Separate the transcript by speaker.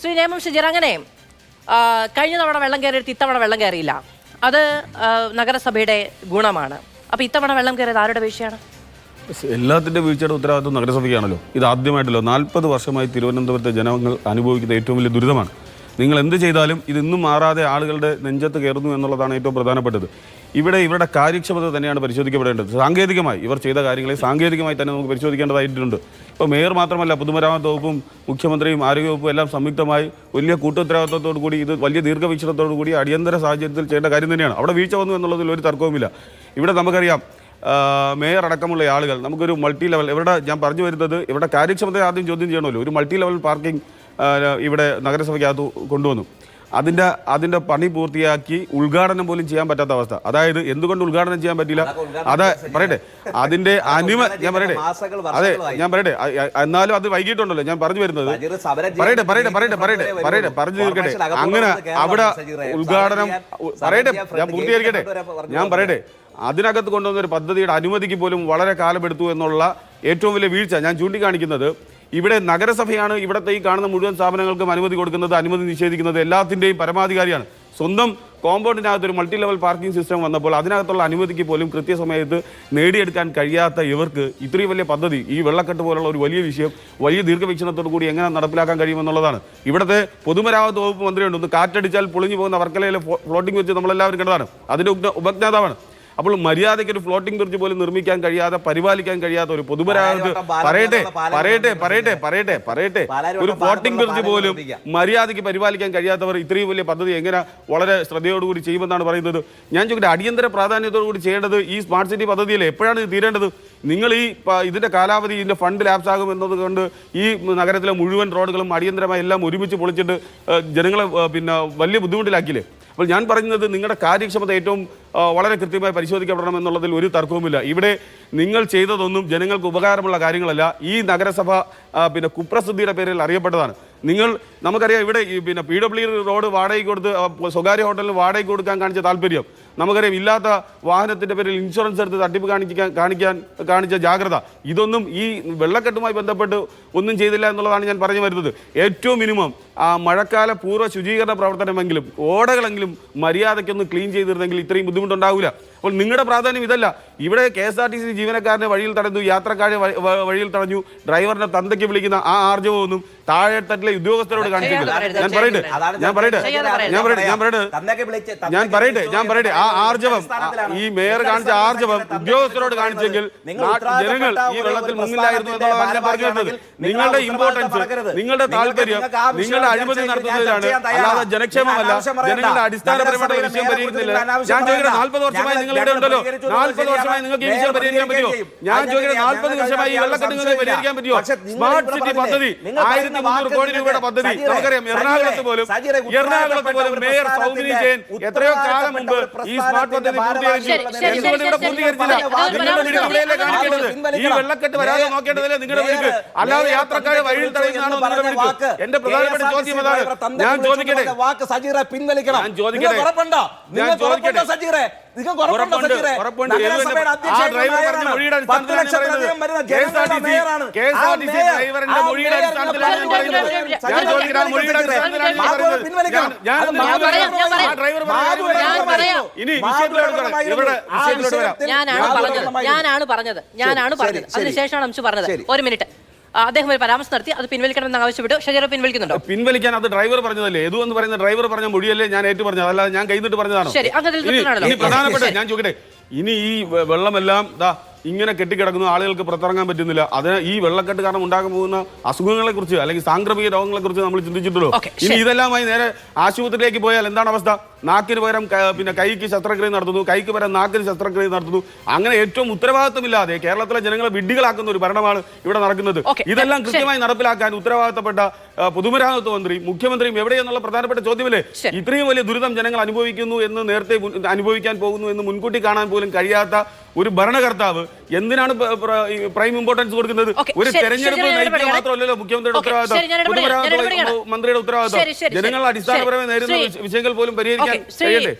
Speaker 1: ശ്രീ നേമം ഷജീർ അങ്ങനെ കഴിഞ്ഞ തവണ വെള്ളം കയറിയിട്ട് ഇത്തവണ വെള്ളം കയറിയില്ല. അത് നഗരസഭയുടെ ഗുണമാണ്. അപ്പൊ ഇത്തവണ വെള്ളം കയറിയത് ആരുടെ വീഴ്ചയാണ്?
Speaker 2: എല്ലാത്തിന്റെ വീഴ്ചയുടെ ഉത്തരവാദിത്വം നഗരസഭയ്ക്കാണല്ലോ. ഇത് ആദ്യമായിട്ടല്ലോ. നാൽപ്പത് വർഷമായി തിരുവനന്തപുരത്തെ ജനങ്ങൾ അനുഭവിക്കുന്ന ഏറ്റവും വലിയ ദുരിതമാണ്. നിങ്ങൾ എന്ത് ചെയ്താലും ഇത് ഇന്നും മാറാതെ ആളുകളുടെ നെഞ്ചത്ത് കയറുന്നു എന്നുള്ളതാണ് ഏറ്റവും പ്രധാനപ്പെട്ടത്. ഇവിടെ ഇവരുടെ കാര്യക്ഷമത തന്നെയാണ് പരിശോധിക്കപ്പെടേണ്ടത്. സാങ്കേതികമായി ഇവർ ചെയ്ത കാര്യങ്ങളെ സാങ്കേതികമായി തന്നെ നമുക്ക് പരിശോധിക്കേണ്ടതായിട്ടുണ്ട്. ഇപ്പോൾ മേയർ മാത്രമല്ല പൊതുമരാമത്ത് വകുപ്പും മുഖ്യമന്ത്രിയും ആരോഗ്യവകുപ്പും എല്ലാം സംയുക്തമായി വലിയ കൂട്ടുത്തരവാദിത്വത്തോടു കൂടി ഇത് വലിയ ദീർഘവീക്ഷണത്തോടു കൂടി അടിയന്തര സാഹചര്യത്തിൽ ചെയ്യേണ്ട കാര്യം തന്നെയാണ്. അവിടെ വീഴ്ച വന്നു എന്നുള്ളതിൽ ഒരു തർക്കവുമില്ല. ഇവിടെ നമുക്കറിയാം മേയർ അടക്കമുള്ള ആളുകൾ നമുക്കൊരു മൾട്ടി ലെവൽ ഇവിടെ ഞാൻ പറഞ്ഞു വരുന്നത് ഇവിടെ കാര്യക്ഷമത ആദ്യം ചോദ്യം ചെയ്യണമല്ലോ. ഒരു മൾട്ടി ലെവൽ പാർക്കിംഗ് ഇവിടെ നഗരസഭയ്ക്കകത്ത് കൊണ്ടുവന്നു. അതിന്റെ അതിന്റെ പണി പൂർത്തിയാക്കി ഉദ്ഘാടനം പോലും ചെയ്യാൻ പറ്റാത്ത അവസ്ഥ. അതായത് എന്തുകൊണ്ട് ഉദ്ഘാടനം ചെയ്യാൻ പറ്റില്ല? അതെ പറയട്ടെ. അതിന്റെ അനുമ ഞാൻ പറയട്ടെ. അതെ. ഞാൻ പറയട്ടെ. എന്നാലും അത് വൈകിട്ടുണ്ടല്ലോ. ഞാൻ പറഞ്ഞു വരുന്നത്. പറയട്ടെ പറയട്ടെ പറയട്ടെ പറയട്ടെ പറയട്ടെ പറഞ്ഞു തീർക്കട്ടെ. അങ്ങനെ അവിടെ ഉദ്ഘാടനം പറയട്ടെ ഞാൻ പൂർത്തീകരിക്കട്ടെ. ഞാൻ. പറയട്ടെ. അതിനകത്ത് കൊണ്ടുവന്ന ഒരു പദ്ധതിയുടെ അനുമതിക്ക് പോലും വളരെ കാലമെടുത്തു എന്നുള്ള ഏറ്റവും വലിയ വീഴ്ച ഞാൻ ചൂണ്ടിക്കാണിക്കുന്നത് ഇവിടെ നഗരസഭയാണ് ഇവിടുത്തെ ഈ കാണുന്ന മുഴുവൻ സ്ഥാപനങ്ങൾക്കും അനുമതി കൊടുക്കുന്നത് അനുമതി നിഷേധിക്കുന്നത് എല്ലാത്തിന്റെയും പരമാധികാരിയാണ്. സ്വന്തം കോമ്പൗണ്ടിനകത്ത് ഒരു മൾട്ടി ലെവൽ പാർക്കിംഗ് സിസ്റ്റം വന്നപ്പോൾ അതിനകത്തുള്ള അനുമതിക്ക് പോലും കൃത്യസമയത്ത് നേടിയെടുക്കാൻ കഴിയാത്ത ഇവർക്ക് ഇത്രയും വലിയ പദ്ധതി ഈ വെള്ളക്കെട്ട് പോലുള്ള ഒരു വലിയ വിഷയം വലിയ ദീർഘവീക്ഷണത്തോടു കൂടി എങ്ങനെ നടപ്പിലാക്കാൻ കഴിയുമെന്നുള്ളതാണ് ഇവിടുത്തെ പൊതുമരാമത്ത് വകുപ്പ് മന്ത്രിയുണ്ട് ഒന്ന് കാറ്റടിച്ചാൽ പൊളിഞ്ഞു പോകുന്ന വർക്കലയിലെ ഫ്ലോട്ടിംഗ് വെച്ച് നമ്മളെല്ലാവരും കണ്ടതാണ്. അതിന്റെ ഉപജ്ഞാതാവാണ്. അപ്പോൾ മര്യാദയ്ക്ക് ഒരു ഫ്ലോട്ടിംഗ് ബ്രിഡ്ജ് പോലും നിർമ്മിക്കാൻ കഴിയാതെ പരിപാലിക്കാൻ കഴിയാത്ത ഒരു പൊതുമരാമത്ത് പറയട്ടെ പറയട്ടെ പറയട്ടെ പറയട്ടെ പറയട്ടെ. ഒരു ഫ്ലോട്ടിംഗ് ബ്രിഡ്ജ്
Speaker 3: പോലും.
Speaker 2: മര്യാദയ്ക്ക് പരിപാലിക്കാൻ കഴിയാത്തവർ ഇത്രയും വലിയ പദ്ധതി എങ്ങനെ വളരെ ശ്രദ്ധയോടുകൂടി ചെയ്യുമെന്നാണ് പറയുന്നത്. ഞാൻ ചോദിക്കട്ടെ അടിയന്തര പ്രാധാന്യത്തോടു കൂടി ചെയ്യേണ്ടത് ഈ സ്മാർട്ട് സിറ്റി പദ്ധതിയിൽ എപ്പോഴാണ് ഇത് തീരേണ്ടത്? നിങ്ങൾ ഈ ഇതിന്റെ കാലാവധി ഇതിന്റെ ഫണ്ട് ലാപ്സ് ആകും എന്നത് കൊണ്ട് ഈ നഗരത്തിലെ മുഴുവൻ റോഡുകളും അടിയന്തരമായി എല്ലാം ഒരുമിച്ച് പൊളിച്ചിട്ട് ജനങ്ങളെ പിന്നെ വലിയ ബുദ്ധിമുട്ടിലാക്കിയില്ലേ? അപ്പോൾ ഞാൻ പറയുന്നത് നിങ്ങളുടെ കാര്യക്ഷമത ഏറ്റവും വളരെ കൃത്യമായി പരിശോധിക്കപ്പെടണം എന്നുള്ളതിൽ ഒരു തർക്കവുമില്ല. ഇവിടെ നിങ്ങൾ ചെയ്തതൊന്നും ജനങ്ങൾക്ക് ഉപകാരമുള്ള കാര്യങ്ങളല്ല. ഈ നഗരസഭ പിന്നെ കുപ്രസിദ്ധിയുടെ പേരിൽ അറിയപ്പെട്ടതാണ്. നിങ്ങൾ നമുക്കറിയാം ഇവിടെ പിന്നെ പി ഡബ്ല്യു റോഡ് വാടകയ്ക്ക് കൊടുത്ത് സ്വകാര്യ ഹോട്ടലിന് വാടകയ്ക്ക് കൊടുക്കാൻ കാണിച്ച താല്പര്യം. നമുക്കറിയാം ഇല്ലാത്ത വാഹനത്തിന്റെ പേരിൽ ഇൻഷുറൻസ് എടുത്ത് തട്ടിപ്പ് കാണിക്കാൻ കാണിക്കാൻ കാണിച്ച ജാഗ്രത. ഇതൊന്നും ഈ വെള്ളക്കെട്ടുമായി ബന്ധപ്പെട്ട് ഒന്നും ചെയ്തില്ല എന്നുള്ളതാണ് ഞാൻ പറഞ്ഞു വരുന്നത്. ഏറ്റവും മിനിമം ആ മഴക്കാല പൂർവ ശുചീകരണ പ്രവർത്തനമെങ്കിലും ഓടകളെങ്കിലും മര്യാദയ്ക്കൊന്ന് ക്ലീൻ ചെയ്തിരുന്നെങ്കിൽ ഇത്രയും ബുദ്ധിമുട്ടുണ്ടാവില്ല അപ്പോൾ നിങ്ങളുടെ പ്രാധാന്യം ഇതല്ല. ഇവിടെ K S R T C ജീവനക്കാരനെ വഴിയിൽ തടഞ്ഞു യാത്രക്കാരെ വഴിയിൽ തടഞ്ഞു ഡ്രൈവറിനെ തന്തയ്ക്ക് വിളിക്കുന്ന ആ ആർജവമൊന്നും താഴെത്തട്ടിലെ ഉദ്യോഗസ്ഥരോട് കാണിച്ചില്ല ഞാൻ പറയട്ടെ ഞാൻ പറയട്ടെ ഞാൻ പറയട്ടെ ഞാൻ പറയട്ടെ. ഞാൻ പറയട്ടെ ഞാൻ പറയട്ടെ. ആ ആർജവം ഈ മേയർ കാണിച്ച ആർജവം ഉദ്യോഗസ്ഥരോട് കാണിച്ചെങ്കിൽ ജനങ്ങൾ ഈ വെള്ളത്തിൽ
Speaker 3: മുന്നിലായിരുന്നു
Speaker 2: മുങ്ങില്ലായിരുന്നു എന്നുള്ളതാണ് ഞാൻ പറഞ്ഞു വരുന്നത് നിങ്ങളുടെ ഇമ്പോർട്ടൻസ് നിങ്ങളുടെ താല്പര്യം നിങ്ങളുടെ
Speaker 3: അഴിമതി
Speaker 2: നടത്തുന്നതിലാണ്. അല്ലാതെ ജനക്ഷേമമല്ല. ജനങ്ങളുടെ
Speaker 3: അടിസ്ഥാനപരമായിട്ട്
Speaker 2: വിഷയം പരിഹരിക്കുന്നില്ല. ഞാൻ
Speaker 3: ചോദിക്കുന്നത്.
Speaker 2: നാൽപ്പത് വർഷമായി നിങ്ങൾ ഇവിടെ ഉണ്ടല്ലോ. നാൽപ്പത്. വർഷമായി നിങ്ങൾക്ക് ഈ വിഷയം പരിഹരിക്കാൻ പറ്റുമോ? ഞാൻ
Speaker 3: ചോദിക്കുന്നത്
Speaker 2: നാൽപ്പത് വർഷമായി ഈ വെള്ളക്കെട്ട് നിങ്ങൾക്ക് പരിഹരിക്കാൻ പറ്റുമോ? സ്മാർട്ട് സിറ്റി പദ്ധതി. ആയിരത്തി മുന്നൂറ് കോടി രൂപയുടെ പദ്ധതി. നമുക്കറിയാം എറണാകുളത്ത് പോലും എറണാകുളത്ത് പോലും മേയർ സൗമിനി ജയൻ എത്രയോ കാലം മുമ്പ് ഈ സ്മാർട്ട് പദ്ധതി പൂർത്തീകരിച്ചില്ല ഈ വെള്ളക്കെട്ട് വരാതെ നോക്കേണ്ടതല്ലേ നിങ്ങളുടെ അല്ലാതെ യാത്രക്കാരെ വഴിയിൽ തടയുന്നതാണോ നിങ്ങളുടെ
Speaker 3: പറഞ്ഞ
Speaker 2: എന്റെ പ്രധാനപ്പെട്ട ചോദ്യം അതാണ് ഞാൻ ചോദിക്കട്ടെ
Speaker 3: വാക്ക് സജീറെ പിൻവലിക്കണം
Speaker 2: ഞാൻ ചോദിക്കട്ടെ. ഞാൻ ചോദിക്കട്ടെ.
Speaker 3: സജീറെ
Speaker 1: ഞാനാണ് പറഞ്ഞത്. ഞാനാണ് പറഞ്ഞത്. അതിനുശേഷമാണ് അംശു പറഞ്ഞത്. ഒരു മിനിറ്റ്. അദ്ദേഹം ഒരു പരാമർശം നടത്തി അത് പിൻവലിക്കണമെന്ന് ആവശ്യപ്പെട്ടു. ഷജീറ പിൻവലിക്കുന്നുണ്ടോ?
Speaker 2: പിൻവലിക്കാൻ അത് ഡ്രൈവർ പറഞ്ഞതല്ലേ? ഏതു എന്ന് പറയുന്ന ഡ്രൈവർ പറഞ്ഞ മൊഴിയല്ലേ ഞാൻ ഏറ്റു പറഞ്ഞത്? അല്ലാതെ ഞാൻ കൈന്നിട്ട് പറഞ്ഞതാണ്.
Speaker 1: ശരി,
Speaker 2: അങ്ങനെ പ്രധാനപ്പെട്ട ഞാൻ ചോദിക്കട്ടെ. ഇനി ഈ വെള്ളമെല്ലാം ദാ ഇങ്ങനെ കെട്ടിക്കിടക്കുന്നു ആളുകൾക്ക് പുറത്തിറങ്ങാൻ പറ്റുന്നില്ല. അതിന് ഈ വെള്ളക്കെട്ട് കാരണം ഉണ്ടാകാൻ പോകുന്ന അസുഖങ്ങളെ കുറിച്ച് അല്ലെങ്കിൽ സാംക്രമിക രോഗങ്ങളെ കുറിച്ച് നമ്മൾ ചിന്തിച്ചിട്ടുള്ളൂ ഇനി ഇതെല്ലാമായി നേരെ ആശുപത്രിയിലേക്ക് പോയാൽ എന്താണ് അവസ്ഥ? നാക്കിന് പകരം പിന്നെ കൈക്ക് ശസ്ത്രക്രിയ നടത്തുന്നു കൈക്ക് പകരം നാക്കിന് ശസ്ത്രക്രിയ നടത്തുന്നു. അങ്ങനെ ഏറ്റവും ഉത്തരവാദിത്തമില്ലാതെ കേരളത്തിലെ ജനങ്ങളെ വിഡ്ഢികളാക്കുന്ന ഒരു ഭരണമാണ് ഇവിടെ നടക്കുന്നത്. ഇതെല്ലാം കൃത്യമായി നടപ്പിലാക്കാൻ ഉത്തരവാദിത്തപ്പെട്ട പൊതുമരാമത്ത് മന്ത്രി മുഖ്യമന്ത്രിയും എവിടെയെന്നുള്ള പ്രധാനപ്പെട്ട ചോദ്യമല്ലേ. ഇത്രയും വലിയ ദുരിതം ജനങ്ങൾ അനുഭവിക്കുന്നു എന്ന് നേരത്തെ അനുഭവിക്കാൻ പോകുന്നു എന്ന് മുൻകൂട്ടി കാണാൻ പോലും കഴിയാത്ത ഒരു ഭരണകർത്താവ് എന്തിനാണ് പ്ര- ഇമ്പോർട്ടൻസ് കൊടുക്കുന്നത്? ഒരു തെരഞ്ഞെടുപ്പ് നയിക്കുക മാത്രമല്ലല്ലോ മുഖ്യമന്ത്രിയുടെ ഉത്തരവാദിത്തം പൊതുമരാമത്ത് മന്ത്രിയുടെ ഉത്തരവാദിത്തം ജനങ്ങൾ അടിസ്ഥാനപരമായി നേരിടുന്ന വിഷയങ്ങൾ പോലും പരിഹരിക്കാൻ
Speaker 1: Okay,
Speaker 2: sí,